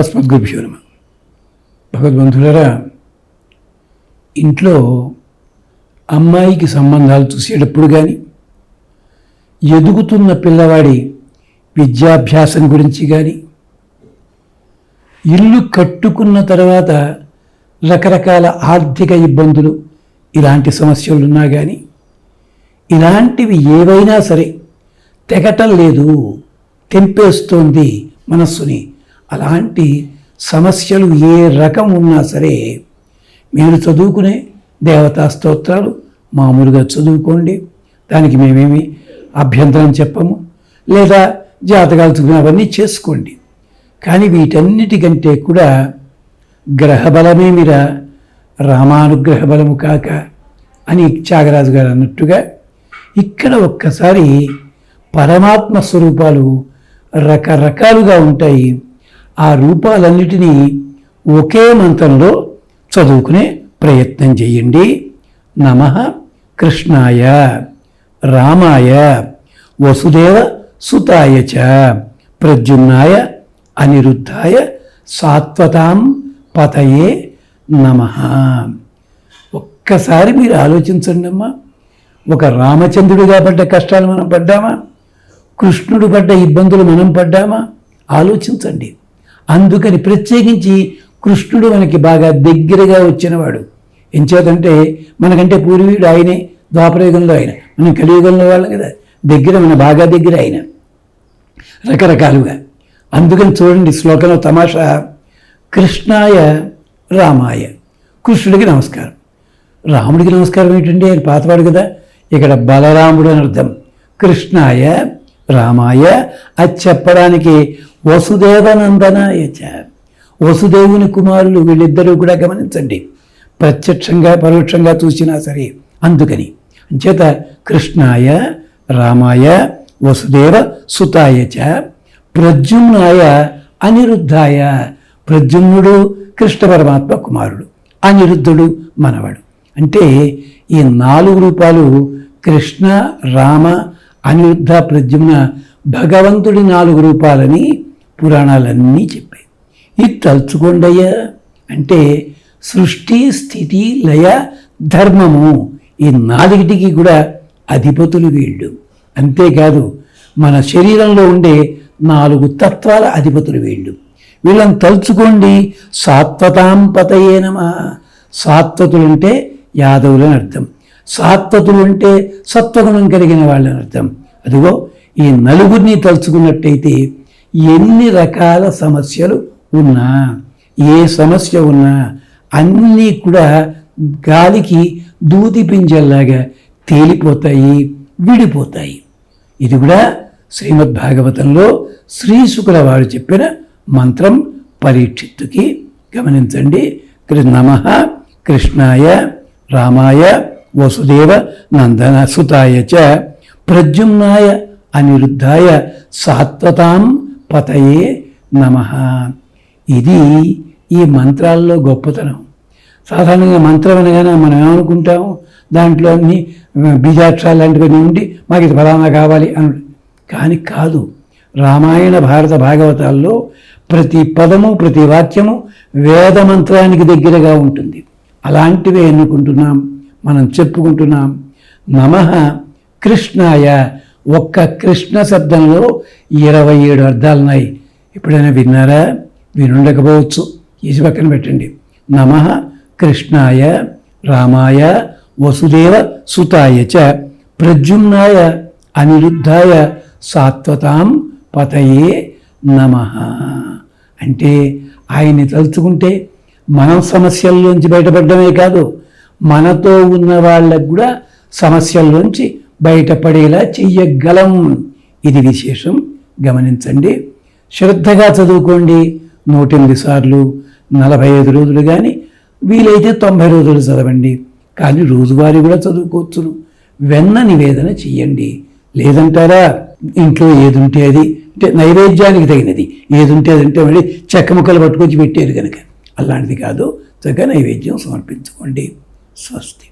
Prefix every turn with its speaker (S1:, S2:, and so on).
S1: అస్మద్గుభ్యో నమ. భగవద్బంధులరా ఇంట్లో అమ్మాయికి సంబంధాలు చూసేటప్పుడు కానీ ఎదుగుతున్న పిల్లవాడి విద్యాభ్యాసం గురించి కానీ ఇల్లు కట్టుకున్న తర్వాత రకరకాల ఆర్థిక ఇబ్బందులు ఇలాంటి సమస్యలు ఉన్నా కానీ ఇలాంటివి ఏవైనా సరే తెగటం లేదు తెంపేస్తోంది మనస్సుని. అలాంటి సమస్యలు ఏ రకం ఉన్నా సరే మీరు చదువుకునే దేవతా స్తోత్రాలు మామూలుగా చదువుకోండి. దానికి మేమేమి అభ్యంతరం చెప్పము. లేదా జాతకాలు చదివిన అవన్నీ చేసుకోండి. కానీ వీటన్నిటికంటే కూడా గ్రహబలమేమిరా రామానుగ్రహ బలము కాక అని త్యాగరాజు గారు అన్నట్టుగా ఇక్కడ ఒక్కసారి పరమాత్మ స్వరూపాలు రకరకాలుగా ఉంటాయి. ఆ రూపాలన్నిటినీ ఒకే మంత్రంలో చదువుకునే ప్రయత్నం చేయండి. నమ కృష్ణాయ రామాయ వసుదేవ సుతాయ చ ప్రద్యుమ్నాయ అనిరుద్ధాయ సాత్వతాం పతయే నమ. ఒక్కసారి మీరు ఆలోచించండి అమ్మా ఒక రామచంద్రుడిగా పడ్డ కష్టాలు మనం పడ్డామా? కృష్ణుడు పడ్డ ఇబ్బందులు మనం పడ్డామా? ఆలోచించండి. అందుకని ప్రత్యేకించి కృష్ణుడు మనకి బాగా దగ్గరగా వచ్చినవాడు. ఎంచేతంటే మనకంటే పూర్వీయుడు ఆయనే ద్వాపరయుగంలో ఆయన. మనం కలియుగంలో వాళ్ళం కదా. దగ్గర మన బాగా దగ్గర ఆయన. రకరకాలుగా. అందుకని చూడండి శ్లోకంలో తమాషా కృష్ణాయ రామాయ. కృష్ణుడికి నమస్కారం. రాముడికి నమస్కారం ఏంటంటే ఆయన పాతవాడు కదా. ఇక్కడ బలరాముడు అని అర్థం. కృష్ణాయ రామాయ అది చెప్పడానికి వసుదేవనందనాయ చ. వసుదేవుని కుమారులు వీళ్ళిద్దరూ కూడా గమనించండి. ప్రత్యక్షంగా పరోక్షంగా చూసినా సరే అందుకని. అంచేత కృష్ణాయ రామాయ వసుదేవ సుతాయ చ ప్రద్యుమ్నాయ అనిరుద్ధాయ. ప్రద్యుమ్నుడు కృష్ణ పరమాత్మ కుమారుడు అనిరుద్ధుడు మనవడు. అంటే ఈ నాలుగు రూపాలు కృష్ణ రామ అనిరుద్ధ ప్రద్యుమ్న భగవంతుడి నాలుగు రూపాలని పురాణాలన్నీ చెప్పాయి. ఇది తలుచుకోండయ్యా అంటే సృష్టి స్థితి లయ ధర్మము ఈ నాలుగిటికి కూడా అధిపతులు వీళ్ళు. అంతేకాదు మన శరీరంలో ఉండే నాలుగు తత్వాల అధిపతులు వీళ్ళు. వీళ్ళని తలుచుకోండి సాత్వతాం సాత్వతులు అంటే యాదవులు అని అర్థం. సాత్వతులు అంటే సత్వగుణం కలిగిన వాళ్ళని అర్థం. అదిగో ఈ నలుగురిని తలుచుకున్నట్టయితే ఎన్ని రకాల సమస్యలు ఉన్నా ఏ సమస్య ఉన్నా అన్నీ కూడా గాలికి దూది పింజల్లాగా తేలిపోతాయి విడిపోతాయి. ఇది కూడా శ్రీమద్ భాగవతంలో శ్రీశుకుల వారు చెప్పిన మంత్రం పరీక్షిత్తుకి గమనించండి. నమ కృష్ణాయ రామాయ వసుదేవ నందన సుతాయ చ ప్రద్యుమ్నాయ అనిరుద్ధాయ సాత్వతాం పతయే నమ. ఇది ఈ మంత్రాల్లో గొప్పతనం. సాధారణంగా మంత్రం అనగానే మనం ఏమనుకుంటాం? దాంట్లో అన్ని బీజాక్షరాలు లాంటివన్నీ ఉండి మాకు ఇది ఫలానా కావాలి అను కానీ కాదు. రామాయణ భారత భాగవతాల్లో ప్రతి పదము ప్రతి వాక్యము వేద మంత్రానికి దగ్గరగా ఉంటుంది. అలాంటివే ఎన్నుకుంటున్నాం. మనం చెప్పుకుంటున్నాం. నమ కృష్ణాయ. ఒక్క కృష్ణ శబ్దంలో ఇరవై ఏడు అర్థాలున్నాయి. ఎప్పుడైనా విన్నారా? వినుండకపోవచ్చు. ఈసి పక్కన పెట్టండి. నమ కృష్ణాయ. రామాయ. వసుదేవ సుతాయ చ. ప్రద్యుమ్నాయ. అనిరుద్ధాయ. సాత్వతాం పతయే నమ. అంటే ఆయన్ని తలుచుకుంటే మనం సమస్యల్లోంచి బయటపడమే కాదు మనతో ఉన్న వాళ్ళకు కూడా సమస్యల్లోంచి బయటపడేలా చెయ్యగలం. ఇది విశేషం. గమనించండి. శ్రద్ధగా చదువుకోండి. నూటెనిమిది సార్లు నలభై ఐదు రోజులు కానీ వీలైతే తొంభై రోజులు చదవండి. కానీ రోజువారీ కూడా చదువుకోవచ్చును. వెన్న నివేదన చెయ్యండి. లేదంటారా? ఇంట్లో ఏదుంటే అది. అంటే నైవేద్యానికి తగినది. ఏదుంటే అది అంటే మళ్ళీ చెక్క ముక్కలు పట్టుకొచ్చి పెట్టారు కనుక అలాంటిది కాదు. చక్కగా నైవేద్యం సమర్పించుకోండి. स्वस्ति